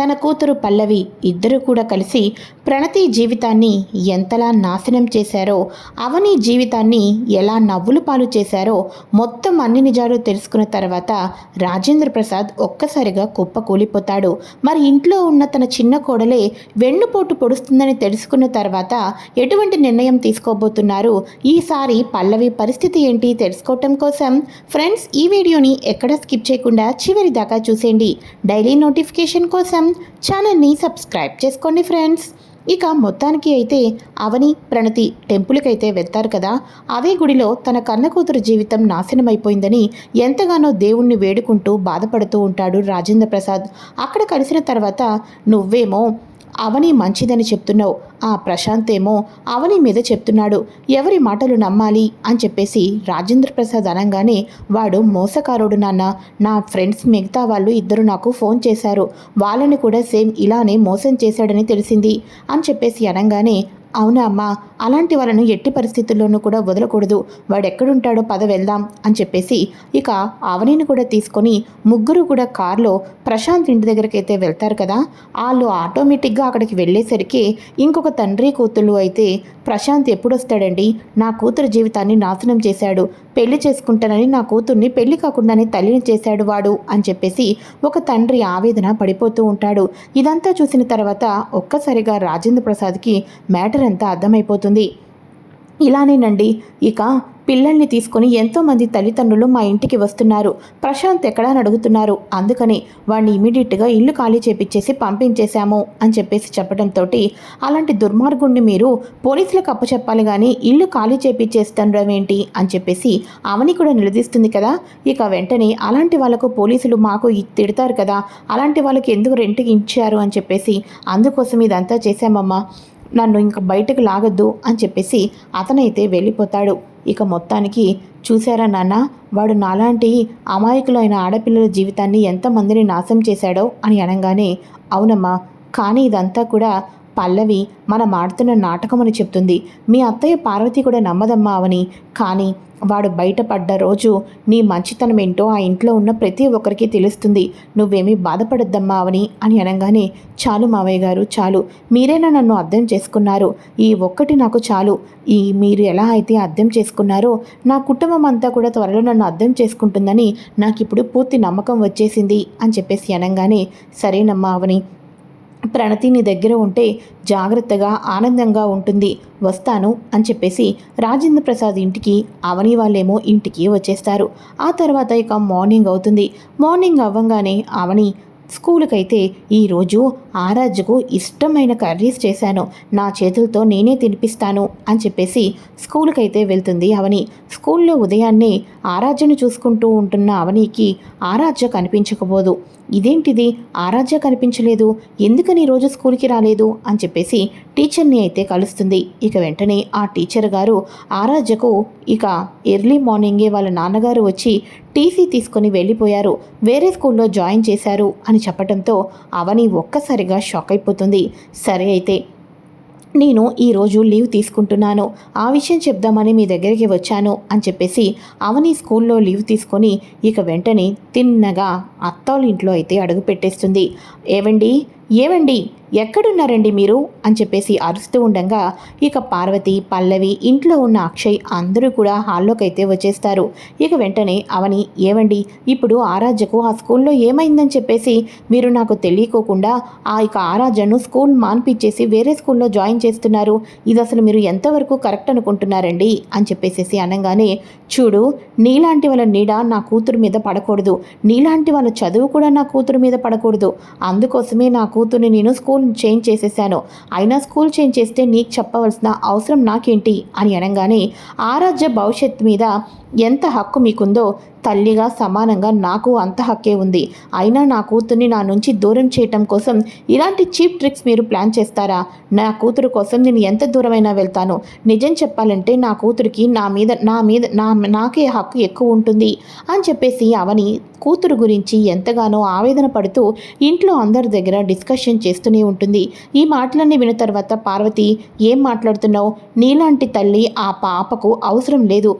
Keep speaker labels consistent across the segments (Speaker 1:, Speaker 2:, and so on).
Speaker 1: తన కూతురు పల్లవి ఇద్దరు కూడా కలిసి ప్రణతి జీవితాన్ని ఎంతలా నాశనం చేశారో అవని జీవితాన్ని ఎలా నవ్వులు పాలు చేశారో మొత్తం అన్ని నిజాలు తెలుసుకున్న తర్వాత రాజేంద్ర ప్రసాద్ ఒక్కసారిగా కుప్పకూలిపోతాడు. మరి ఇంట్లో ఉన్న తన చిన్న కోడలే వెన్నుపోటు పొడుస్తుందని తెలుసుకున్న తర్వాత ఎటువంటి నిర్ణయం తీసుకోబోతున్నారు? ఈసారి పల్లవి పరిస్థితి ఏంటి తెలుసుకోవటం కోసం ఫ్రెండ్స్ ఈ వీడియోని ఎక్కడ స్కిప్ చేయకుండా చివరి దాకా చూసేయండి. డైలీ నోటిఫికేషన్ కోసం ఛానల్ని సబ్స్క్రైబ్ చేసుకోండి ఫ్రెండ్స్. ఇక మొత్తానికి అయితే అవని ప్రణతి టెంపుల్కి అయితే వెళ్తారు కదా. అదే గుడిలో తన కన్న కూతురు జీవితం నాశనమైపోయిందని ఎంతగానో దేవుణ్ణి వేడుకుంటూ బాధపడుతూ ఉంటాడు రాజేంద్ర ప్రసాద్. అక్కడ కలిసిన తర్వాత నువ్వేమో అవని మంచిదని చెప్తున్నావు. ఆ ప్రశాంత్ ఏమో అవని మీద చెప్తున్నాడు. ఎవరి మాటలు నమ్మాలి అని చెప్పేసి రాజేంద్ర ప్రసాద్ అనగానే వాడు మోసకారుడు నాన్న. నా ఫ్రెండ్స్ మిగతా వాళ్ళు ఇద్దరు నాకు ఫోన్ చేశారు. వాళ్ళని కూడా సేమ్ ఇలానే మోసం చేశాడని తెలిసింది అని చెప్పేసి అనగానే అవునా అమ్మా అలాంటి వాళ్ళను ఎట్టి పరిస్థితుల్లోనూ కూడా వదలకూడదు. వాడెక్కడుంటాడో పద వెళ్దాం అని చెప్పేసి ఇక ఆవనిని కూడా తీసుకొని ముగ్గురు కూడా కారులో ప్రశాంత్ ఇంటి దగ్గరికి అయితే వెళ్తారు కదా. వాళ్ళు ఆటోమేటిక్గా అక్కడికి వెళ్ళేసరికి ఇంకొక తండ్రి కూతుళ్ళు అయితే ప్రశాంత్ ఎప్పుడొస్తాడండి? నా కూతురు జీవితాన్ని నాశనం చేశాడు. పెళ్ళి చేసుకుంటానని నా కూతుర్ని పెళ్ళి కాకుండానే తల్లిని చేశాడు వాడు అని చెప్పేసి ఒక తండ్రి ఆవేదన పడిపోతూ ఉంటాడు. ఇదంతా చూసిన తర్వాత ఒక్కసారిగా రాజేంద్ర ప్రసాద్కి మ్యాటర్ అంతా అర్థమైపోతుంది. ఇలానేనండి ఇక పిల్లల్ని తీసుకొని ఎంతోమంది తల్లిదండ్రులు మా ఇంటికి వస్తున్నారు. ప్రశాంత్ ఎక్కడా అని అడుగుతున్నారు. అందుకని వాడిని ఇమీడియట్గా ఇల్లు ఖాళీ చేపించేసి పంపించేశాము అని చెప్పేసి చెప్పడంతో అలాంటి దుర్మార్గుణ్ణి మీరు పోలీసులకు అప్పచెప్పాలి కానీ ఇల్లు ఖాళీ చేపించేస్తుండడం ఏంటి అని చెప్పేసి అవని కూడా నిలదీస్తుంది కదా. ఇక వెంటనే అలాంటి వాళ్ళకు పోలీసులు మాకు తిడతారు కదా. అలాంటి వాళ్ళకి ఎందుకు రెంట్కి ఇచ్చారు అని చెప్పేసి అందుకోసం ఇదంతా చేశామమ్మా. నన్ను ఇంకా బయటకు లాగద్దు అని చెప్పేసి అతనైతే వెళ్ళిపోతాడు. ఇక మొత్తానికి చూసారా నాన్న వాడు నాలాంటి అమాయకులైన ఆడపిల్లల జీవితాన్ని ఎంతమందిని నాశనం చేశాడో అని అనగానే అవునమ్మా కానీ ఇదంతా కూడా పల్లవి మనం ఆడుతున్న నాటకం అని చెప్తుంది. మీ అత్తయ్య పార్వతి కూడా నమ్మదమ్మా అవని. కానీ వాడు బయటపడ్డ రోజు నీ మంచితనం ఏంటో ఆ ఇంట్లో ఉన్న ప్రతి ఒక్కరికి తెలుస్తుంది. నువ్వేమీ బాధపడద్దమ్మా అవని అని అనగానే చాలు మావయ్య గారు చాలు. మీరేనా నన్ను అర్థం చేసుకున్నారు? ఈ ఒక్కటి నాకు చాలు. ఈ మీరు ఎలా అయితే అర్థం చేసుకున్నారో నా కుటుంబం అంతా కూడా త్వరలో నన్ను అర్థం చేసుకుంటుందని నాకు ఇప్పుడు పూర్తి నమ్మకం వచ్చేసింది అని చెప్పేసి అనగానే సరేనమ్మా అవని. ప్రణతి నీ దగ్గర ఉంటే జాగ్రత్తగా ఆనందంగా ఉంటుంది. వస్తాను అని చెప్పేసి రాజేంద్ర ప్రసాద్ ఇంటికి అవని వాళ్ళేమో ఇంటికి వచ్చేస్తారు. ఆ తర్వాత ఇక మార్నింగ్ అవుతుంది. మార్నింగ్ అవ్వంగానే అవని స్కూల్కైతే ఈరోజు ఆరాజ్కు ఇష్టమైన కర్రీస్ చేశాను. నా చేతులతో నేనే తినిపిస్తాను అని చెప్పేసి స్కూల్కైతే వెళ్తుంది అవని. స్కూల్లో ఉదయాన్నే ఆరాధ్యను చూసుకుంటూ ఉంటున్న అవనికి ఆరాధ్య కనిపించకపోదు. ఇదేంటిది? ఆరాధ్య కనిపించలేదు. ఎందుకని రోజు స్కూల్కి రాలేదు? అని చెప్పేసి టీచర్ని అయితే కలుస్తుంది. ఇక వెంటనే ఆ టీచర్ గారు ఆరాధ్యకు ఇక ఎర్లీ మార్నింగే వాళ్ళ నాన్నగారు వచ్చి టీసీ తీసుకొని వెళ్ళిపోయారు. వేరే స్కూల్లో జాయిన్ చేశారు అని చెప్పడంతో అవని ఒక్కసారిగా షాక్ అయిపోతుంది. సరే అయితే నేను ఈరోజు లీవ్ తీసుకుంటున్నాను. ఆ విషయం చెప్దామని మీ దగ్గరికి వచ్చాను అని చెప్పేసి అవని స్కూల్లో లీవ్ తీసుకొని ఇక వెంటనే తిన్నగా అత్తాళ్ళ ఇంట్లో అయితే అడుగు పెట్టేస్తుంది. ఏవండి? ఏవండి? ఎక్కడున్నారండి మీరు? అని చెప్పేసి అరుస్తూ ఉండగా ఇక పార్వతి పల్లవి ఇంట్లో ఉన్న అక్షయ్ అందరూ కూడా హాల్లోకి అయితే వచ్చేస్తారు. ఇక వెంటనే అవని ఏవండి ఇప్పుడు ఆరాధ్యకు ఆ స్కూల్లో ఏమైందని చెప్పేసి మీరు నాకు తెలియకోకుండా ఆ ఇక ఆరాధ్యను స్కూల్ మాన్పించేసి వేరే స్కూల్లో జాయిన్ చేస్తున్నారు. ఇది అసలు మీరు ఎంతవరకు కరెక్ట్ అనుకుంటున్నారండి? అని చెప్పేసి అనగానే చూడు నీలాంటి వాళ్ళ నీడ నా కూతురు మీద పడకూడదు. నీలాంటి వాళ్ళ చదువు కూడా నా కూతురు మీద పడకూడదు. అందుకోసమే నా కూతుర్ని నేను స్కూల్ చేంజ్ చేసేసాను అయినా స్కూల్ చేంజ్ చేస్తే నీకు చెప్పవలసిన అవసరం నాకేంటి? అని అనగానే ఆరాధ్య భవిష్యత్ మీద ఎంత హక్కు మీకుందో తల్లిగా సమానంగా నాకు అంత హక్కే ఉంది. అయినా నా కూతుర్ని నా నుంచి దూరం చేయటం కోసం ఇలాంటి చీప్ ట్రిక్స్ మీరు ప్లాన్ చేస్తారా? నా కూతురు కోసం నేను ఎంత దూరమైనా వెళ్తాను. నిజం చెప్పాలంటే నా కూతురికి నా మీద నా మీద నా నాకే హక్కు ఎక్కువ ఉంటుంది అని చెప్పేసి అవని కూతురు గురించి ఎంతగానో ఆవేదన పడుతూ ఇంట్లో అందరి దగ్గర డిస్కషన్ చేస్తూనే ఉంటుంది. ఈ మాటలన్నీ విన్న తర్వాత పార్వతి ఏం మాట్లాడుతున్నావు? నీలాంటి తల్లి ఆ పాపకు అవసరం లేదు.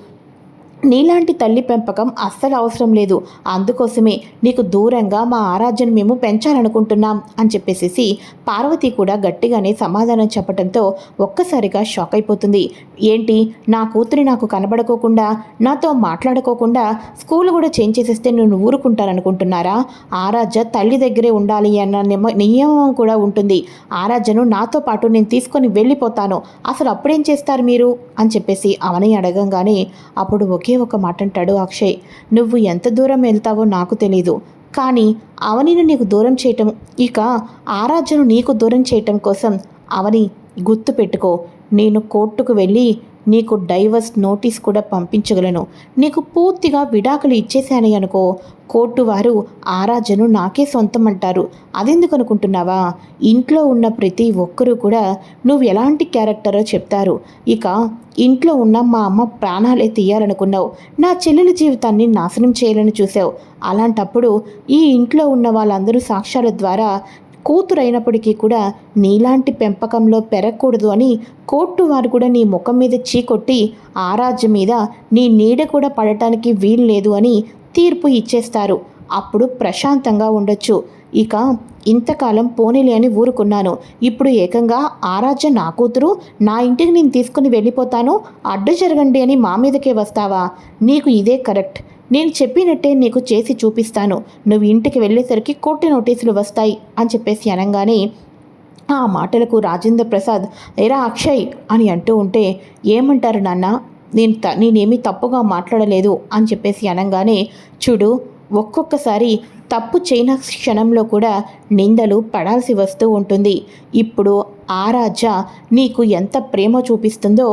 Speaker 1: నీలాంటి తల్లి పెంపకం అస్సలు అవసరం లేదు. అందుకోసమే నీకు దూరంగా మా ఆరాధ్యను మేము పెంచాలనుకుంటున్నాం అని చెప్పేసి పార్వతి కూడా గట్టిగానే సమాధానం చెప్పడంతో ఒక్కసారిగా షాక్ అయిపోతుంది. ఏంటి? నా కూతురి నాకు కనబడుకోకుండా నాతో మాట్లాడుకోకుండా స్కూల్ కూడా చేంజ్ చేసేస్తే నేను ఊరుకుంటాననుకుంటున్నారా ఆరాధ్య తల్లి దగ్గరే ఉండాలి అన్న నిమ- నియమం కూడా ఉంటుంది. ఆరాధ్యను నాతో పాటు నేను తీసుకొని వెళ్ళిపోతాను. అసలు అప్పుడేం చేస్తారు మీరు? అని చెప్పేసి అవని అడగంగానే అప్పుడు ఒకే ఒక మాట అంటాడు అక్షయ్. నువ్వు ఎంత దూరం వెళ్తావో నాకు తెలీదు. కానీ అవనిని నీకు దూరం చేయటం ఇక ఆరాధ్యను నీకు దూరం చేయటం కోసం అవని గుర్తు పెట్టుకో. నేను కోర్టుకు వెళ్ళి నీకు డైవర్స్ నోటీస్ కూడా పంపించగలను. నీకు పూర్తిగా విడాకులు ఇచ్చేశాను అనుకో. కోర్టు వారు ఆరాజను నాకే సొంతం అంటారు అదెందుకు అనుకుంటున్నావా ఇంట్లో ఉన్న ప్రతి ఒక్కరూ కూడా నువ్వు ఎలాంటి క్యారెక్టరో చెప్తారు. ఇక ఇంట్లో ఉన్న మా అమ్మ ప్రాణాలే తీయాలనుకున్నావు. నా చెల్లెల జీవితాన్ని నాశనం చేయాలని చూసావు అలాంటప్పుడు ఈ ఇంట్లో ఉన్న వాళ్ళందరూ సాక్ష్యాల ద్వారా కూతురైనప్పటికీ కూడా నీలాంటి పెంపకంలో పెరగకూడదు అని కోర్టు వారు కూడా నీ ముఖం మీద చీకొట్టి ఆరాజ్య మీద నీ నీడ కూడా పడటానికి వీలు లేదు అని తీర్పు ఇచ్చేస్తారు. అప్పుడు ప్రశాంతంగా ఉండొచ్చు. ఇక ఇంతకాలం పోనీలే అని ఊరుకున్నాను. ఇప్పుడు ఏకంగా ఆరాధ్య నా కూతురు నా ఇంటికి నేను తీసుకుని వెళ్ళిపోతాను. అడ్డు జరగండి అని మా మీదకే వస్తావా? నీకు ఇదే కరెక్ట్. నేను చెప్పినట్టే నీకు చేసి చూపిస్తాను. నువ్వు ఇంటికి వెళ్ళేసరికి కోర్టు నోటీసులు వస్తాయి అని చెప్పేసి అనగానే ఆ మాటలకు రాజేంద్ర ప్రసాద్ ఎరా అక్షయ్ అని అంటూ ఉంటే ఏమంటారు నాన్న? నేను త నేనేమీ తప్పుగా మాట్లాడలేదు అని చెప్పేసి అనగానే చూడు ఒక్కొక్కసారి తప్పు చేయన క్షణంలో కూడా నిందలు పడాల్సి వస్తూ ఉంటుంది. ఇప్పుడు ఆ రాజా నీకు ఎంత ప్రేమ చూపిస్తుందో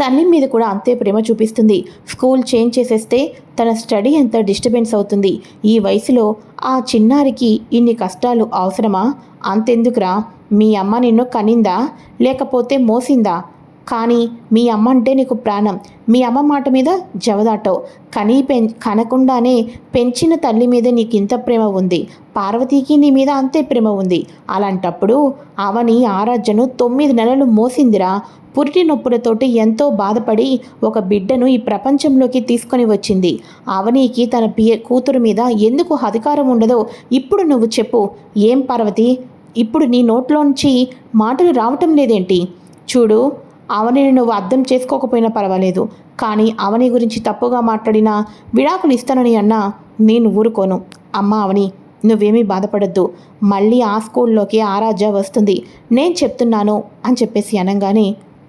Speaker 1: తల్లి మీద కూడా అంతే ప్రేమ చూపిస్తుంది. స్కూల్ చేంజ్ చేసేస్తే తన స్టడీ ఎంత డిస్టర్బెన్స్ అవుతుంది. ఈ వయసులో ఆ చిన్నారికి ఇన్ని కష్టాలు అవసరమా? అంతెందుకురా? మీ అమ్మ నిన్ను కనిందా? లేకపోతే మోసిందా? కానీ మీ అమ్మ అంటే నీకు ప్రాణం. మీ అమ్మ మాట మీద జవదాటవు. కనీ పెం కనకుండానే పెంచిన తల్లి మీద నీకు ఇంత ప్రేమ ఉంది. పార్వతీకి నీ మీద అంతే ప్రేమ ఉంది. అలాంటప్పుడు అవని ఆరాధ్యను తొమ్మిది నెలలు మోసిందిరా. పురిటి నొప్పులతోటి ఎంతో బాధపడి ఒక బిడ్డను ఈ ప్రపంచంలోకి తీసుకొని వచ్చింది. అవనీకి తన పియ కూతురు మీద ఎందుకు అధికారం ఉండదో ఇప్పుడు నువ్వు చెప్పు. ఏం పార్వతి? ఇప్పుడు నీ నోట్లోంచి మాటలు రావటం లేదేంటి? చూడు అవనిని నువ్వు అర్థం చేసుకోకపోయినా పర్వాలేదు. కానీ అవని గురించి తప్పుగా మాట్లాడినా విడాకులు ఇస్తానని అన్నా నేను ఊరుకోను. అమ్మ అవని నువ్వేమీ బాధపడద్దు. మళ్ళీ ఆ స్కూల్లోకి ఆరాధ్య వస్తుంది. నేను చెప్తున్నాను అని చెప్పేసి అనగానే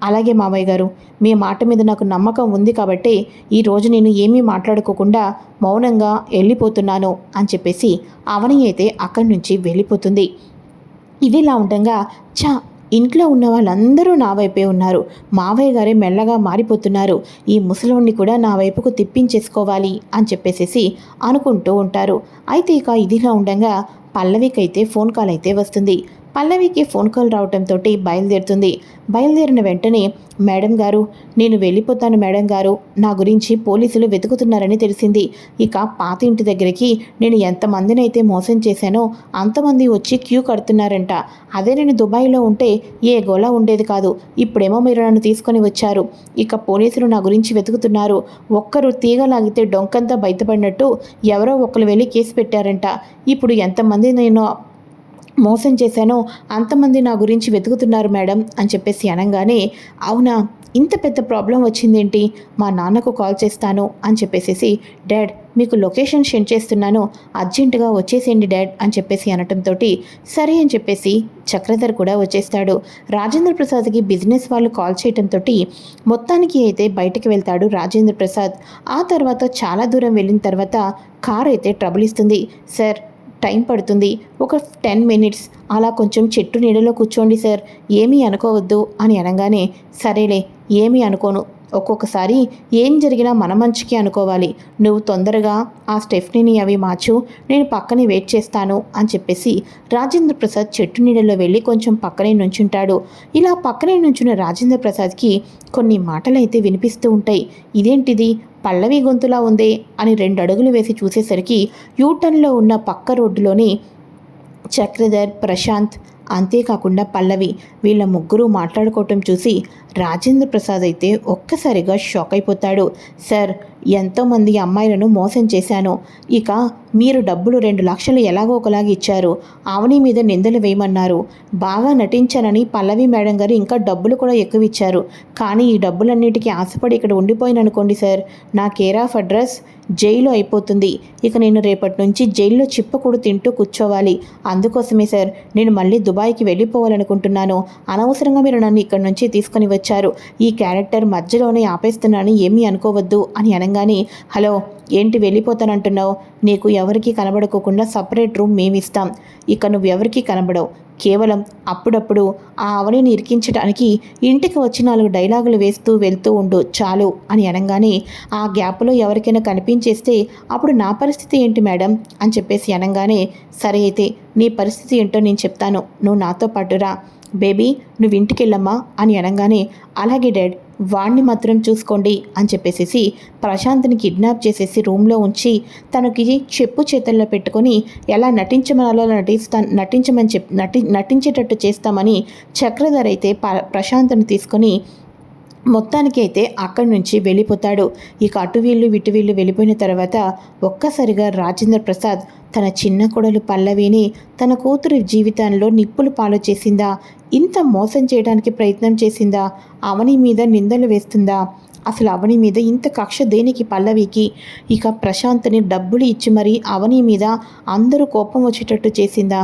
Speaker 1: అలాగే మావయ్య గారు మీ మాట మీద నాకు నమ్మకం ఉంది కాబట్టి ఈరోజు నేను ఏమీ మాట్లాడుకోకుండా మౌనంగా వెళ్ళిపోతున్నాను అని చెప్పేసి అవని అయితే అక్కడి నుంచి వెళ్ళిపోతుంది. ఇదిలా ఉండగా చా ఇంట్లో ఉన్న వాళ్ళందరూ నా వైపే ఉన్నారు. మావయ్య గారే మెల్లగా మారిపోతున్నారు. ఈ ముసలోణ్ణి కూడా నా వైపుకు తిప్పించేసుకోవాలి అని చెప్పేసేసి అనుకుంటూ ఉంటారు. అయితే ఇక ఇదిలా ఉండగా పల్లవికైతే ఫోన్ కాల్ అయితే వస్తుంది. పల్లవికి ఫోన్ కాల్ రావడంతో బయలుదేరుతుంది. బయలుదేరిన వెంటనే మేడం గారు నేను వెళ్ళిపోతాను మేడం గారు. నా గురించి పోలీసులు వెతుకుతున్నారని తెలిసింది. ఇక పాత ఇంటి దగ్గరికి నేను ఎంతమందినైతే మోసం చేశానో అంతమంది వచ్చి క్యూ కడుతున్నారంట. అదే నేను దుబాయ్లో ఉంటే ఏ గోలా ఉండేది కాదు. ఇప్పుడేమో మీరు నన్ను తీసుకొని వచ్చారు. ఇక పోలీసులు నా గురించి వెతుకుతున్నారు. ఒక్కరు తీగ లాగితే డొంకంతా బయటపడినట్టు ఎవరో ఒకరు వెళ్ళి కేసు పెట్టారంట. ఇప్పుడు ఎంతమంది నేను మోసం చేశానో అంతమంది నా గురించి వెతుకుతున్నారు మేడం అని చెప్పేసి అనగానే అవునా ఇంత పెద్ద ప్రాబ్లం వచ్చిందేంటి? మా నాన్నకు కాల్ చేస్తాను అని చెప్పేసేసి డాడ్ మీకు లొకేషన్ సెండ్ చేస్తున్నాను అర్జెంటుగా వచ్చేసేయండి డాడ్ అని చెప్పేసి అనటంతో సరే అని చెప్పేసి చక్రధర్ కూడా వచ్చేస్తాడు. రాజేంద్ర ప్రసాద్కి బిజినెస్ వాళ్ళు కాల్ చేయడంతో మొత్తానికి అయితే బయటకు వెళ్తాడు రాజేంద్ర ప్రసాద్. ఆ తర్వాత చాలా దూరం వెళ్ళిన తర్వాత కార్ అయితే ట్రబుల్ ఇస్తుంది. సార్ టైం పడుతుంది. ఒక టెన్ మినిట్స్. అలా కొంచెం చెట్టు నీడలో కూర్చోండి సార్. ఏమీ అనుకోవద్దు అని అనగానే సరేలే ఏమీ అనుకోను. ఒక్కొక్కసారి ఏం జరిగినా మన మంచికి అనుకోవాలి. నువ్వు తొందరగా ఆ స్టెఫ్నీని అవి మార్చు నేను పక్కనే వెయిట్ చేస్తాను అని చెప్పేసి రాజేంద్ర ప్రసాద్ చెట్టు నీడలో వెళ్ళి కొంచెం పక్కనే నుంచుంటాడు. ఇలా పక్కనే నుంచున్న రాజేంద్ర ప్రసాద్కి కొన్ని మాటలైతే వినిపిస్తూ ఉంటాయి. ఇదేంటిది? పల్లవి గొంతులా ఉందే? అని రెండు అడుగులు వేసి చూసేసరికి యూటర్న్లో ఉన్న పక్క రోడ్డులోని చక్రధర్ ప్రశాంత్ అంతేకాకుండా పల్లవి వీళ్ళ ముగ్గురు మాట్లాడుకోవటం చూసి రాజేంద్ర ప్రసాద్ అయితే ఒక్కసారిగా షాక్ అయిపోతాడు. సార్ ఎంతోమంది అమ్మాయిలను మోసం చేశాను. ఇక మీరు డబ్బులు రెండు లక్షలు ఎలాగో ఒకలాగా ఇచ్చారు. ఆవని మీద నిందలు వేయమన్నారు. బాగా నటించానని పల్లవి మేడం గారు ఇంకా డబ్బులు కూడా ఎక్కువ ఇచ్చారు. కానీ ఈ డబ్బులన్నిటికీ ఆశపడి ఇక్కడ ఉండిపోయాను అనుకోండి సార్. నా కేర్ ఆఫ్ అడ్రస్ జైలు అయిపోతుంది. ఇక నేను రేపటి నుంచి జైల్లో చిప్పకూడు తింటూ కూర్చోవాలి. అందుకోసమే సార్ నేను మళ్ళీ దుబాయ్కి వెళ్ళిపోవాలనుకుంటున్నాను. అనవసరంగా మీరు నన్ను ఇక్కడి నుంచి తీసుకొని వచ్చారు. ఈ క్యారెక్టర్ మధ్యలోనే ఆపేస్తున్నాను ఏమీ అనుకోవద్దు అని అనగానే హలో ఏంటి వెళ్ళిపోతానంటున్నావు? నీకు ఎవరికి కనబడుకోకుండా సపరేట్ రూమ్ మేమిస్తాం. ఇక నువ్వు ఎవరికి కనబడవు. కేవలం అప్పుడప్పుడు ఆ అవనిని ఇరికించడానికి ఇంటికి వచ్చి నాలుగు డైలాగులు వేస్తూ వెళ్తూ ఉండు చాలు అని అనగానే ఆ గ్యాప్లో ఎవరికైనా కనిపించేస్తే అప్పుడు నా పరిస్థితి ఏంటి మేడం అని చెప్పేసి అనగానే సరే అయితే నీ పరిస్థితి ఏంటో నేను చెప్తాను. నువ్వు నాతో పాటురా బేబీ నువ్వు ఇంటికి వెళ్ళమ్మా అని అనగానే అలాగే డాడ్ వాణ్ణి మాత్రం చూసుకోండి అని చెప్పేసేసి ప్రశాంత్ని కిడ్నాప్ చేసేసి రూమ్లో ఉంచి తనకి చెప్పు చేతుల్లో పెట్టుకొని ఎలా నటించమనాలో నటిస్తా నటించమని చెప్ నటి నటించేటట్టు చేస్తామని చక్రధర్ అయితే ప ప్రశాంత్ని తీసుకొని మొత్తానికి అయితే అక్కడి నుంచి వెళ్ళిపోతాడు. ఇక అటు వీళ్ళు ఇటు వీళ్ళు వెళ్ళిపోయిన తర్వాత ఒక్కసారిగా రాజేంద్ర ప్రసాద్ తన చిన్న కొడలు పల్లవిని తన కూతురు జీవితంలో నిప్పులు పాలు చేసిందా ఇంత మోసం చేయడానికి ప్రయత్నం చేసిందా? అవని మీద నిందలు వేస్తుందా? అసలు అవని మీద ఇంత కక్ష దేనికి పల్లవికి? ఇక ప్రశాంత్ని డబ్బులు ఇచ్చి మరీ అవని మీద అందరూ కోపం వచ్చేటట్టు చేసిందా?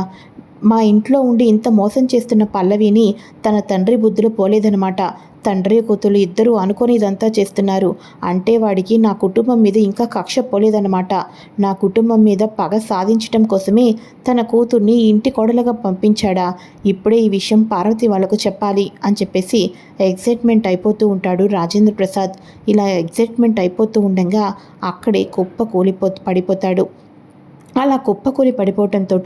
Speaker 1: మా ఇంట్లో ఉండి ఇంత మోసం చేస్తున్న పల్లవిని తన తండ్రి బుద్ధులు పోలేదనమాట తండ్రి కూతురు ఇద్దరూ అనుకొని ఇదంతా చేస్తున్నారు. అంటే వాడికి నా కుటుంబం మీద ఇంకా కక్ష పోలేదన్నమాట. నా కుటుంబం మీద పగ సాధించటం కోసమే తన కూతుర్ని ఇంటి కోడలుగా పంపించాడా. ఇప్పుడే ఈ విషయం పార్వతి వాళ్ళకు చెప్పాలి అని చెప్పేసి ఎగ్జైట్మెంట్ అయిపోతూ ఉంటాడు రాజేంద్ర ప్రసాద్. ఇలా ఎగ్జైట్మెంట్ అయిపోతూ ఉండగా అక్కడే కుప్ప కూలిపో పడిపోతాడు. అలా కుప్పకూలి పడిపోవటంతో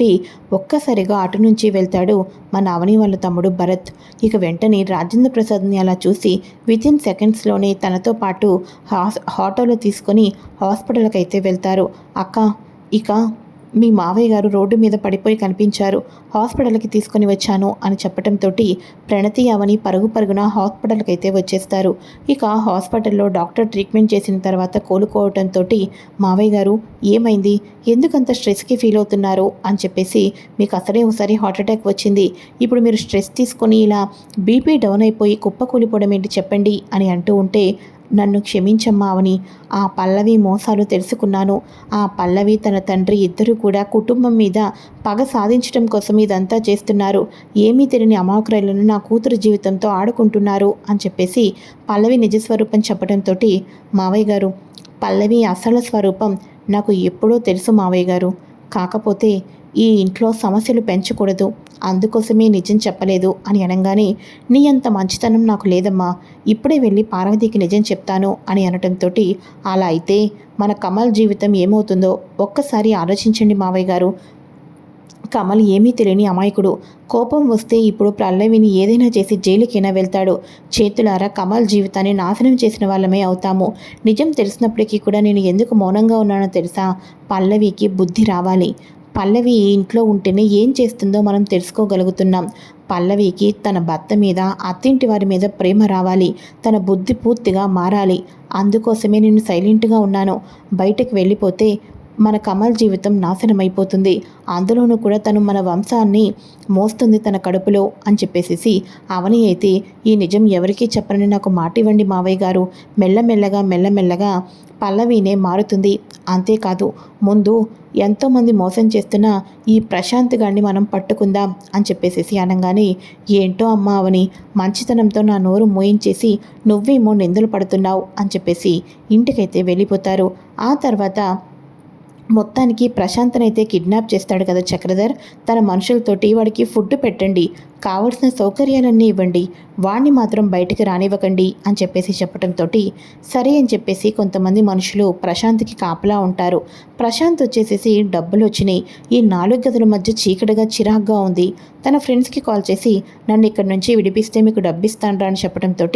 Speaker 1: ఒక్కసారిగా అటు నుంచి వెళ్తాడు మన అవని వాళ్ళ తమ్ముడు భరత్. ఇక వెంటనే రాజేంద్ర ప్రసాద్ని అలా చూసి వితిన్ సెకండ్స్లోనే తనతో పాటు హాస్ ఆటోలో తీసుకొని హాస్పిటల్కి అయితే వెళ్తారు. అక్క ఇక మీ మావయ్య గారు రోడ్డు మీద పడిపోయి కనిపించారు. హాస్పిటల్కి తీసుకొని వచ్చాను అని చెప్పడంతో ప్రణతి అవని పరుగు పరుగున హాస్పిటల్కి అయితే వచ్చేస్తారు. ఇక హాస్పిటల్లో డాక్టర్ ట్రీట్మెంట్ చేసిన తర్వాత కోలుకోవడంతో మావయ్య గారు ఏమైంది? ఎందుకంత స్ట్రెస్కి ఫీల్ అవుతున్నారు? అని చెప్పేసి మీకు అసలే ఒకసారి హార్ట్ అటాక్ వచ్చింది. ఇప్పుడు మీరు స్ట్రెస్ తీసుకొని ఇలా బీపీ డౌన్ అయిపోయి కుప్ప కూలిపోవడం ఏంటి చెప్పండి అని అంటూ ఉంటే నన్ను క్షమించమ్మా అవని. ఆ పల్లవి మోసాలు తెలుసుకున్నాను. ఆ పల్లవి తన తండ్రి ఇద్దరు కూడా కుటుంబం మీద పగ సాధించడం కోసం ఇదంతా చేస్తున్నారు. ఏమీ తెలియని అమాయకురాలను నా కూతురు జీవితంతో ఆడుకుంటున్నారు అని చెప్పేసి పల్లవి నిజస్వరూపం చెప్పడంతో మావయ్య గారు పల్లవి అసలు స్వరూపం నాకు ఎప్పుడో తెలుసు మావయ్య గారు. కాకపోతే ఈ ఇంట్లో సమస్యలు పెంచకూడదు. అందుకోసమే నిజం చెప్పలేదు అని అనగానే నీ అంత మంచితనం నాకు లేదమ్మా. ఇప్పుడే వెళ్ళి పార్వతికి నిజం చెప్తాను అని అనటంతో అలా అయితే మన కమల్ జీవితం ఏమవుతుందో ఒక్కసారి ఆలోచించండి మావయ్య గారు. కమల్ ఏమీ తెలియని అమాయకుడు. కోపం వస్తే ఇప్పుడు పల్లవిని ఏదైనా చేసి జైలుకైనా వెళ్తాడు. చేతులారా కమల్ జీవితాన్ని నాశనం చేసిన వాళ్ళమే అవుతాము. నిజం తెలిసినప్పటికీ కూడా నేను ఎందుకు మౌనంగా ఉన్నానో తెలుసా? పల్లవికి బుద్ధి రావాలి. పల్లవి ఇంట్లో ఉంటేనే ఏం చేస్తుందో మనం తెలుసుకోగలుగుతున్నాం. పల్లవికి తన భర్త మీద అత్తింటి వారి మీద ప్రేమ రావాలి. తన బుద్ధి పూర్తిగా మారాలి. అందుకోసమే నేను సైలెంట్గా ఉన్నాను. బయటకు వెళ్ళిపోతే మన కమల్ జీవితం నాశనమైపోతుంది. అందులోనూ కూడా తను మన వంశాన్ని మోస్తుంది తన కడుపులో అని చెప్పేసేసి అవని అయితే ఈ నిజం ఎవరికీ చెప్పనని నాకు మాట ఇవ్వండి మావయ్య గారు. మెల్లమెల్లగా మెల్లమెల్లగా పల్లవినే మారుతుంది. అంతేకాదు ముందు ఎంతోమంది మోసం చేస్తున్న ఈ ప్రశాంత్ గారిని మనం పట్టుకుందాం అని చెప్పేసేసి అనగానే ఏంటో అమ్మ అవని మంచితనంతో నా నోరు మోయించేసి నువ్వేమో నిందలు పడుతున్నావు అని చెప్పేసి ఇంటికైతే వెళ్ళిపోతారు. ఆ తర్వాత మొత్తానికి ప్రశాంతనైతే కిడ్నాప్ చేస్తాడు కదా చక్రధర్. తన మనుషులతోటి వాడికి ఫుడ్ పెట్టండి. కావలసిన సౌకర్యాలన్నీ ఇవ్వండి. వాణ్ణి మాత్రం బయటికి రానివ్వకండి అని చెప్పేసి చెప్పడంతో సరే అని చెప్పేసి కొంతమంది మనుషులు ప్రశాంత్కి కాపలా ఉంటారు. ప్రశాంత్ వచ్చేసేసి డబ్బులు వచ్చినాయి. ఈ నాలుగు గదుల మధ్య చీకటిగా చిరాగ్గా ఉంది. తన ఫ్రెండ్స్కి కాల్ చేసి నన్ను ఇక్కడి నుంచి విడిపిస్తే మీకు డబ్బిస్తానరా అని చెప్పడంతో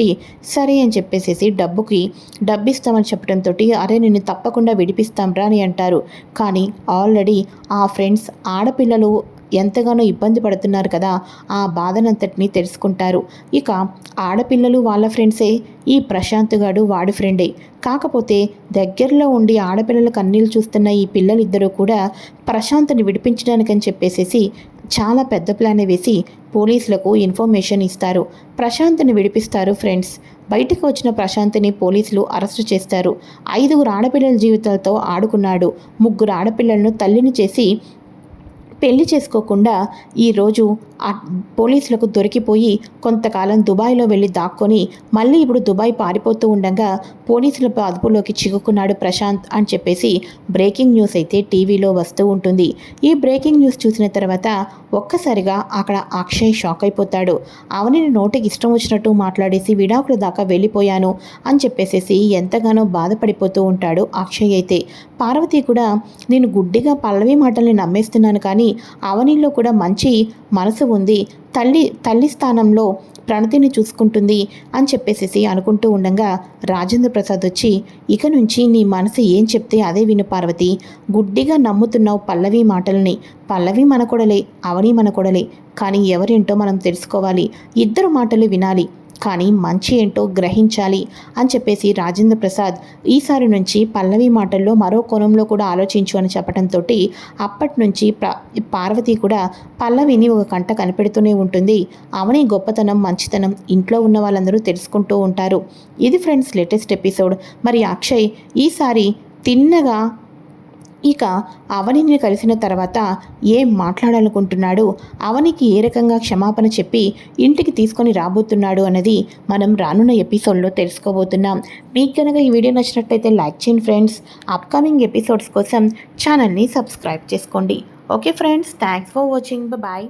Speaker 1: సరే అని చెప్పేసి డబ్బుకి డబ్బిస్తామని చెప్పడంతో అరే నిన్ను తప్పకుండా విడిపిస్తాంరా అని అంటారు. కానీ ఆల్రెడీ ఆ ఫ్రెండ్స్ ఆడపిల్లలు ఎంతగానో ఇబ్బంది పడుతున్నారు కదా ఆ బాధనంతటిని తెలుసుకుంటారు. ఇక ఆడపిల్లలు వాళ్ళ ఫ్రెండ్సే ఈ ప్రశాంత్ గాడు వాడి ఫ్రెండే. కాకపోతే దగ్గరలో ఉండి ఆడపిల్లల కన్నీళ్ళు చూస్తున్న ఈ పిల్లలిద్దరూ కూడా ప్రశాంత్ని విడిపించడానికని చెప్పేసేసి చాలా పెద్ద ప్లాన్ వేసి పోలీసులకు ఇన్ఫర్మేషన్ ఇస్తారు. ప్రశాంత్ని విడిపిస్తారు ఫ్రెండ్స్. బయటకు వచ్చిన ప్రశాంత్ని పోలీసులు అరెస్టు చేస్తారు. ఐదుగురు ఆడపిల్లల జీవితాలతో ఆడుకున్నాడు. ముగ్గురు ఆడపిల్లలను తల్లిని చేసి పెళ్ళి చేసుకోకుండా ఈరోజు ఆ పోలీసులకు దొరికిపోయి కొంతకాలం దుబాయ్లో వెళ్ళి దాక్కొని మళ్ళీ ఇప్పుడు దుబాయ్ పారిపోతూ ఉండగా పోలీసుల అదుపులోకి చిక్కుకున్నాడు ప్రశాంత్ అని చెప్పేసి బ్రేకింగ్ న్యూస్ అయితే టీవీలో వస్తూ ఉంటుంది. ఈ బ్రేకింగ్ న్యూస్ చూసిన తర్వాత ఒక్కసారిగా అక్కడ అక్షయ్ షాక్ అయిపోతాడు. అవనిని నోటికి ఇష్టం వచ్చినట్టు మాట్లాడేసి విడాకుల దాకా వెళ్ళిపోయాను అని చెప్పేసేసి ఎంతగానో బాధపడిపోతూ ఉంటాడు అక్షయ్ అయితే. పార్వతి కూడా నేను గుడ్డిగా పల్లవి మాటల్ని నమ్మేస్తున్నాను కానీ అవనిలో కూడా మంచి మనసు ఉంది. తల్లి తల్లి స్థానంలో ప్రణతిని చూసుకుంటుంది అని చెప్పేసేసి అనుకుంటూ ఉండగా రాజేంద్ర ప్రసాద్ వచ్చి ఇక నుంచి నీ మనసు ఏం చెప్తే అదే విను పార్వతి. గుడ్డిగా నమ్ముతున్నావు పల్లవి మాటల్ని. పల్లవి మన కొడలే అవని మన కొడలే కానీ ఎవరేంటో మనం తెలుసుకోవాలి. ఇద్దరు మాటలు వినాలి. కానీ మంచి ఏంటో గ్రహించాలి అని చెప్పేసి రాజేంద్ర ప్రసాద్ ఈసారి నుంచి పల్లవి మాటల్లో మరో కోణంలో కూడా ఆలోచించు అని చెప్పడంతో అప్పటి నుంచి ప్ర పార్వతి కూడా పల్లవిని ఒక కంట కనిపెడుతూనే ఉంటుంది. అవని గొప్పతనం మంచితనం ఇంట్లో ఉన్న వాళ్ళందరూ తెలుసుకుంటూ ఉంటారు. ఇది ఫ్రెండ్స్ లేటెస్ట్ ఎపిసోడ్. మరి అక్షయ్ ఈసారి తిన్నగా ఇక అవనిని కలిసిన తర్వాత ఏం మాట్లాడాలనుకుంటున్నాడు? అవనికి ఏ రకంగా క్షమాపణ చెప్పి ఇంటికి తీసుకొని రాబోతున్నాడు అన్నది మనం రానున్న ఎపిసోడ్లో తెలుసుకోబోతున్నాం. మీకు కనుక ఈ వీడియో నచ్చినట్లయితే లైక్ చేయండి ఫ్రెండ్స్. అప్కమింగ్ ఎపిసోడ్స్ కోసం ఛానల్ని సబ్స్క్రైబ్ చేసుకోండి. Okay friends thanks for watching. Bye.